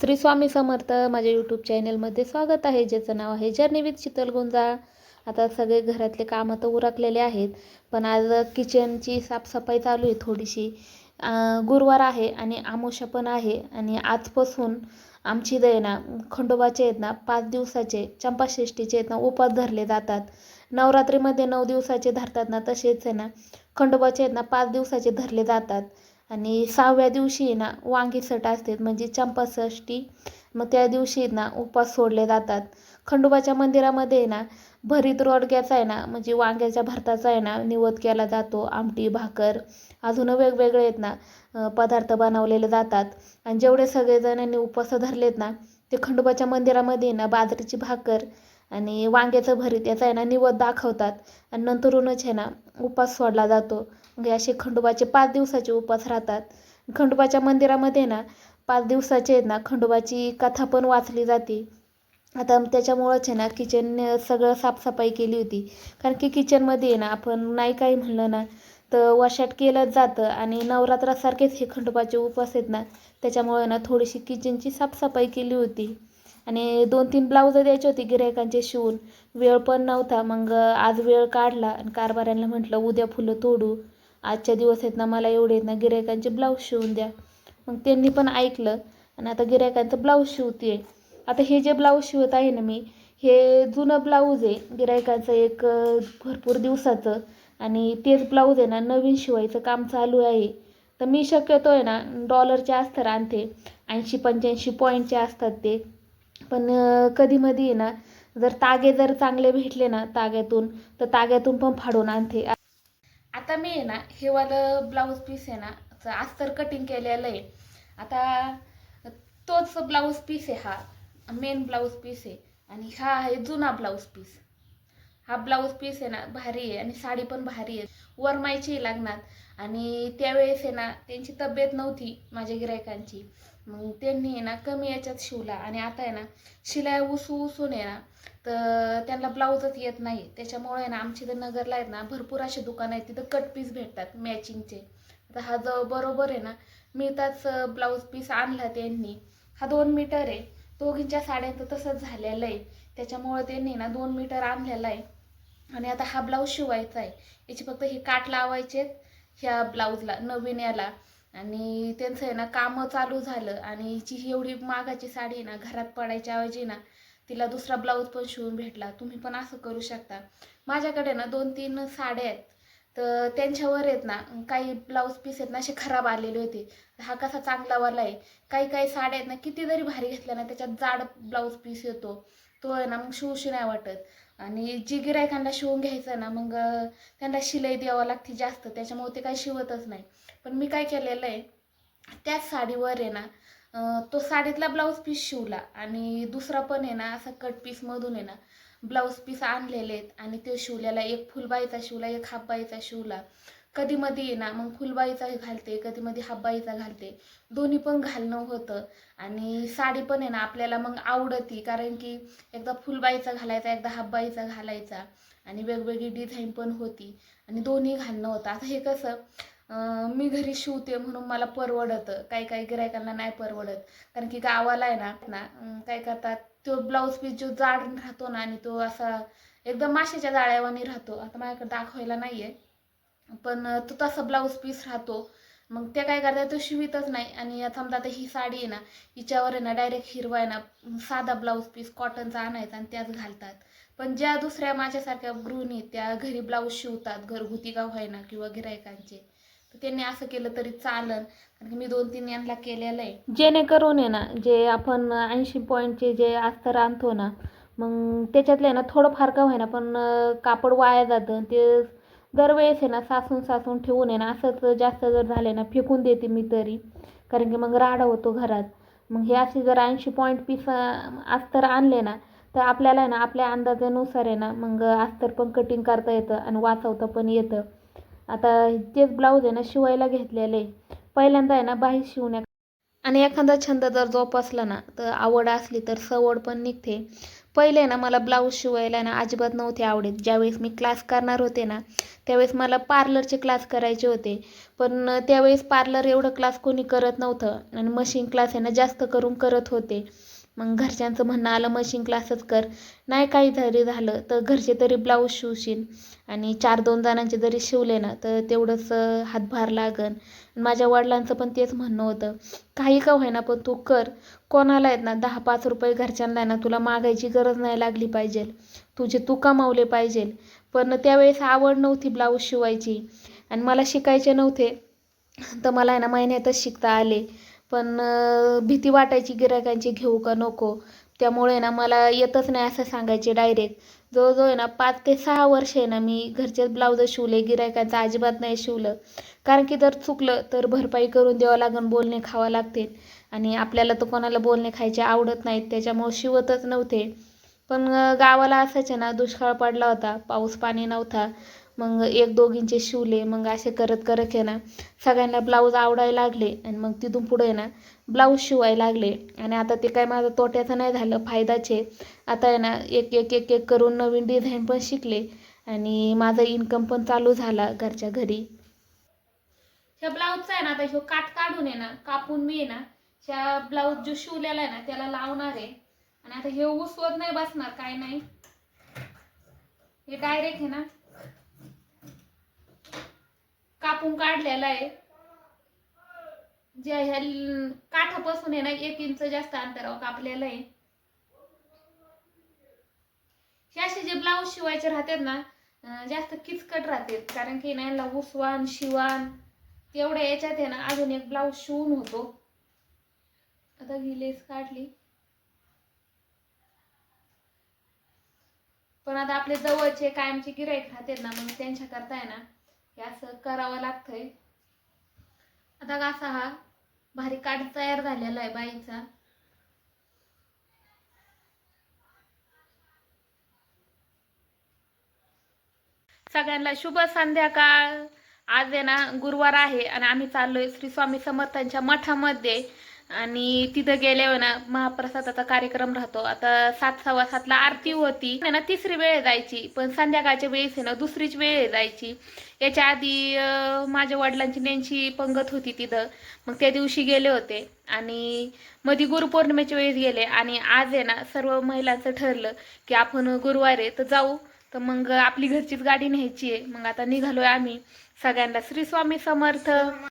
श्री स्वामी समर्थ माझ्या यूट्यूब चॅनलमध्ये स्वागत आहे. ज्याचं नाव आहे जर्नी विथ शीतल गुंजाळ आता सगळे घरातले कामं तर उरकलेले आहेत पण आज किचनची साफसफाई चालू आहे थोडीशी. गुरुवार आहे आणि आमोशा पण आहे आणि आजपासून आमची इथं ना खंडोबाचे आहेत ना पाच दिवसाचे चंपाषष्ठीचे आहेत ना उपास धरले जातात. नवरात्रीमध्ये नऊ दिवसाचे धरतात ना तसेच आहे ना खंडोबाचे आहेत ना पाच दिवसाचे धरले जातात. आणि सहाव्या दिवशी आहे ना वांगी सट असते म्हणजे चंपाषष्ठी मग त्या दिवशी ना उपवास सोडले जातात. खंडोबाच्या मंदिरामध्ये आहे ना भरीत रोडग्याचा आहे ना म्हणजे वांग्याच्या भरताचा आहे ना निवद केला जातो आमटी भाकर. अजून वेगवेगळे आहेत ना पदार्थ बनवलेले जातात. आणि जेवढे सगळेजणांनी उपवास धरलेत ना ते खंडोबाच्या मंदिरामध्ये आहे ना बाजरीची भाकर आणि वांग्याचं भरीत याचा आहे ना निवद दाखवतात. आणि नंतरूनच आहे ना उपवास सोडला जातो. म्हणजे असे खंडोबाचे पाच दिवसाचे उपवास राहतात. खंडोबाच्या मंदिरामध्ये ना पाच दिवसाचे आहेत ना खंडोबाची कथा पण वाचली जाते. आता त्याच्यामुळंच आहे ना किचन सगळं साफसफाई केली होती. कारण की किचनमध्ये आहे ना आपण नाही काही म्हणलं ना तर वशाट केलंच जातं आणि नवरात्रासारखेच हे खंडोबाचे उपवास आहेत ना त्याच्यामुळे ना थोडीशी किचनची साफसफाई केली होती. आणि दोन तीन ब्लाऊजं द्यायचे होते गिरायकांचे शिवून. वेळ पण नव्हता मग आज वेळ काढला आणि कारभाऱ्यांना म्हटलं उद्या फुलं तोडू. आजच्या दिवस आहेत ना मला एवढे आहेत ना गिरायकांचे ब्लाऊज शिवून द्या. मग त्यांनी पण ऐकलं आणि आता गिरायकांचं ब्लाऊज शिवते आता हे जे ब्लाऊज शिवत आहे ना मी हे जुनं ब्लाऊज आहे. गिरायकाचं एक भरपूर दिवसाचं आणि तेच ब्लाऊज आहे ना नवीन शिवायचं काम चालू आहे. तर मी शक्यतो आहे ना डॉलरचे असतात आणते. ऐंशी पंच्याऐंशी पॉईंटचे असतात ते. पण कधीमधी आहे ना जर तागे जर चांगले भेटले ना ताग्यातून तर ताग्यातून पण फाडून आणते. आता मी आहे ना हे वालं ब्लाऊज पीस आहे ना आज अस्तर कटिंग केलेलं आहे आता तोच ब्लाऊज पीस आहे हा मेन ब्लाऊज पीस आहे आणि हा आहे जुना ब्लाऊज पीस हा ब्लाऊज पीस आहे ना भारी आहे आणि साडी पण भारी आहे वरमायची लग्नात आणि त्यावेळेस आहे ना त्यांची तब्येत नव्हती माझ्या गिरायकांची मग त्यांनी आहे ना कमी याच्यात शिवला आणि आता आहे ना शिलाई उसू उसून आहे ना तर त्यांना ब्लाऊजच येत नाही. त्याच्यामुळे ना आमच्या इथं नगरला आहेत ना भरपूर असे दुकानं आहेत तिथं कट पीस भेटतात मॅचिंगचे आता हा जो बरोबर आहे ना मिळताच ब्लाऊज पीस आणला त्यांनी. हा दोन मीटर आहे. दोघींच्या साड्यांचं तसंच झालेलं आहे. त्याच्यामुळे त्यांनी ना दोन मीटर आणलेला आहे. आणि आता हा ब्लाऊज शिवायचा आहे. याची फक्त हे काट लावायचे ह्या ब्लाऊजला नवीन याला. आणि त्यांचं आहे ना कामं चालू झालं. आणि हिची ही एवढी मागाची साडी ना घरात पडायच्या ऐवजी ना तिला दुसरा ब्लाऊज पण शिवून भेटला. तुम्ही पण असं करू शकता. माझ्याकडे ना दोन तीन साड्या आहेत. तर त्यांच्यावर आहेत ना काही ब्लाऊज पीस आहेत ना असे खराब आलेले होते. हा कसा चांगला वाला आहे. काही काही साड्या आहेत ना किती जरी भारी घेतल्या ना त्याच्यात जाड ब्लाऊज पीस येतो. तो आहे ना मग शिवशी नाही वाटत. आणि जी गिरायकांना शिवून घ्यायचं ना मग त्यांना शिलाई द्यावं लागते जास्त. त्याच्यामुळे ते काही शिवतच नाही. पण मी काय केलेलं आहे त्याच साडीवर आहे ना तो साडीतला ब्लाऊज पीस शिवला आणि दुसरा पण आहे ना असा कट पीसमधून आहे ना ब्लाऊज पीस आणलेले आहेत आणि ते शिवलेला एक फुलबाईचा शिवला एक हाफबाईचा शिवला. कधी मध्ये आहे ना मग फुलबाईचा घालते कधी मध्ये हाफबाईचा घालते. दोन्ही पण घालणं होतं. आणि साडी पण आहे ना आपल्याला मग आवडती कारण की एकदा फुलबाईचा घालायचा एकदा हाफबाईचा घालायचा. आणि वेगवेगळी डिझाईन पण होती. आणि दोन्ही घालणं होतं. आता हे कसं मी घरी शिवते म्हणून मला परवडतं. काही काही गिरायकांना नाही परवडत. कारण की गावाला आहे ना ना काय करतात तो ब्लाऊज पीस जो जाड राहतो ना आणि तो असा एकदम माशाच्या जाळ्यावानी राहतो. आता माझ्याकडे दाखवायला नाही आहे पण तो तसा ब्लाऊज पीस राहतो. मग त्या काय करतात तो शिवितच नाही. आणि समजा आता ही साडी आहे ना हिच्यावर आहे ना डायरेक्ट हिरवा आहे ना साधा ब्लाऊज पीस कॉटनचा आणायचा आणि त्याच घालतात. पण ज्या दुसऱ्या माझ्यासारख्या गृहिणी आहेत, त्या घरी ब्लाऊज शिवतात घरगुती का व्हायना किंवा गिरायकांचे. तर त्यांनी असं केलं तरी चालन. कारण की मी दोन तीन यांना केलेलं आहे. जेणेकरून आहे ना जे आपण ऐंशी पॉईंटचे जे अस्तर आणतो ना मग त्याच्यातले ना थोडंफार का होईना पण कापड वाया जातं. ते दरवेळेस आहे ना सासून सासून ठेवून आहे ना असंच जास्त जर झालं ना फेकून देते मी तरी. कारण की मग राडा होतो घरात. मग हे असे जर ऐंशी पॉईंट पीस अस्तर आणले ना तर आपल्याला आहे ना आपल्या अंदाजानुसार आहे ना मग अस्तर पण कटिंग करता येतं आणि वाचवता पण येतं. आता तेच ब्लाऊज आहे ना शिवायला घेतलेले. पहिल्यांदा आहे ना बाही शिवण्या आणि एखादा छंद जर जोपासला ना तर आवड असली तर सवड पण निघते. पहिले ना मला ब्लाऊज शिवायला ना अजिबात नव्हते आवडत. ज्यावेळेस मी क्लास करणार होते ना त्यावेळेस मला पार्लरचे क्लास करायचे होते. पण त्यावेळेस पार्लर एवढं क्लास कोणी करत नव्हतं. आणि मशीन क्लास आहे ना जास्त करून करत होते. मग घरच्यांचं म्हणणं आलं मशीन क्लासच कर. नाही काही जरी झालं तर घरचे तरी ब्लाऊज शिवशील. आणि चार दोन जणांचे जरी शिवले ना तर तेवढंच हातभार लागन. माझ्या वडिलांचं पण तेच म्हणणं होतं. काही का होईना पण तू कर. कोणाला आहेत ना दहा पाच रुपये घरच्यांना आहे ना तुला मागायची गरज नाही लागली पाहिजे. तुझे तू कमावले पाहिजे. पण त्यावेळेस आवड नव्हती ब्लाऊज शिवायची. आणि मला शिकायचे नव्हते. तर मला आहे ना महिन्यातच शिकता आले. पण भीती वाटायची गिरायकांची घेऊ का नको. त्यामुळे ना मला येतच नाही असं सांगायचे डायरेक्ट जवळजवळ आहे ना पाच ते सहा वर्ष आहे ना मी घरचेच ब्लाऊज शिवले गिरायकांचं अजिबात नाही शिवलं. कारण की जर चुकलं तर भरपाई करून द्यावं लागेल बोलणे खावं लागते. आणि आपल्याला तर कोणाला बोलणे खायचे आवडत नाहीत त्याच्यामुळे शिवतच नव्हते. पण गावाला असायचे ना दुष्काळ पडला होता पाऊस पाणी नव्हता. मग एक दोघींचे शिवले मग असे करत करत आहे ना सगळ्यांना ब्लाऊज आवडायला लागले आणि मग तिथून पुढे आहे ना ब्लाऊज शिवायला लागले. आणि आता ते काय माझं तोट्याचं नाही झालं फायदाचे आता आहे ना एक एक एक एक करून नवीन डिझाईन पण शिकले आणि माझा इन्कम पण चालू झाला घरच्या घरी. ह्या ब्लाऊजचा आहे ना आता ह्यो काट काढून आहे ना कापून मी आहे ना ह्या ब्लाऊज जो शिवलेला आहे ना त्याला लावणार आहे. आणि आता हे उसवत नाही बसणार काय नाही. हे डायरेक्ट आहे ना कापून काढलेला आहे. ज्या ह्या काठापासून आहे ना एक इंच जास्त अंतरावर कापलेलं आहे. हे असे जे ब्लाऊज शिवायचे राहतात ना जास्त किचकट राहतात. कारण की ना याला उसवान शिवान तेवढ्या याच्यात आहे ना अजून एक ब्लाऊज शिवून होतो. आता ही लेस काढली. पण आता आपले जवळचे कायमचे गिराईक राहतात ना मग त्यांच्या करता आहे ना हे असं करावं लागतंय. आता कसा हा भारी काठ तयार झालेला आहे बाईचा. सगळ्यांना शुभ संध्याकाळ. आज आहे ना गुरुवार आहे आणि आम्ही चाललोय श्री स्वामी समर्थांच्या मठामध्ये. आणि तिथं गेल्यावर ना महाप्रसादाचा कार्यक्रम राहतो. आता सात सव्वा सातला आरती होती. ना तिसरी वेळ जायची. पण संध्याकाळच्या वेळेस आहे ना दुसरीच वेळ जायची. याच्या आधी माझ्या वडिलांची नेंची पंगत होती तिथं. मग त्या दिवशी गेले होते. आणि मध्ये गुरुपौर्णिमेच्या वेळेस गेले. आणि आज आहे ना सर्व महिलांचं ठरलं की आपण गुरुवार आहे तर जाऊ. तर मग आपली घरचीच गाडी न्यायची आहे. मग आता निघालोय आम्ही. सगळ्यांना श्री स्वामी समर्थ.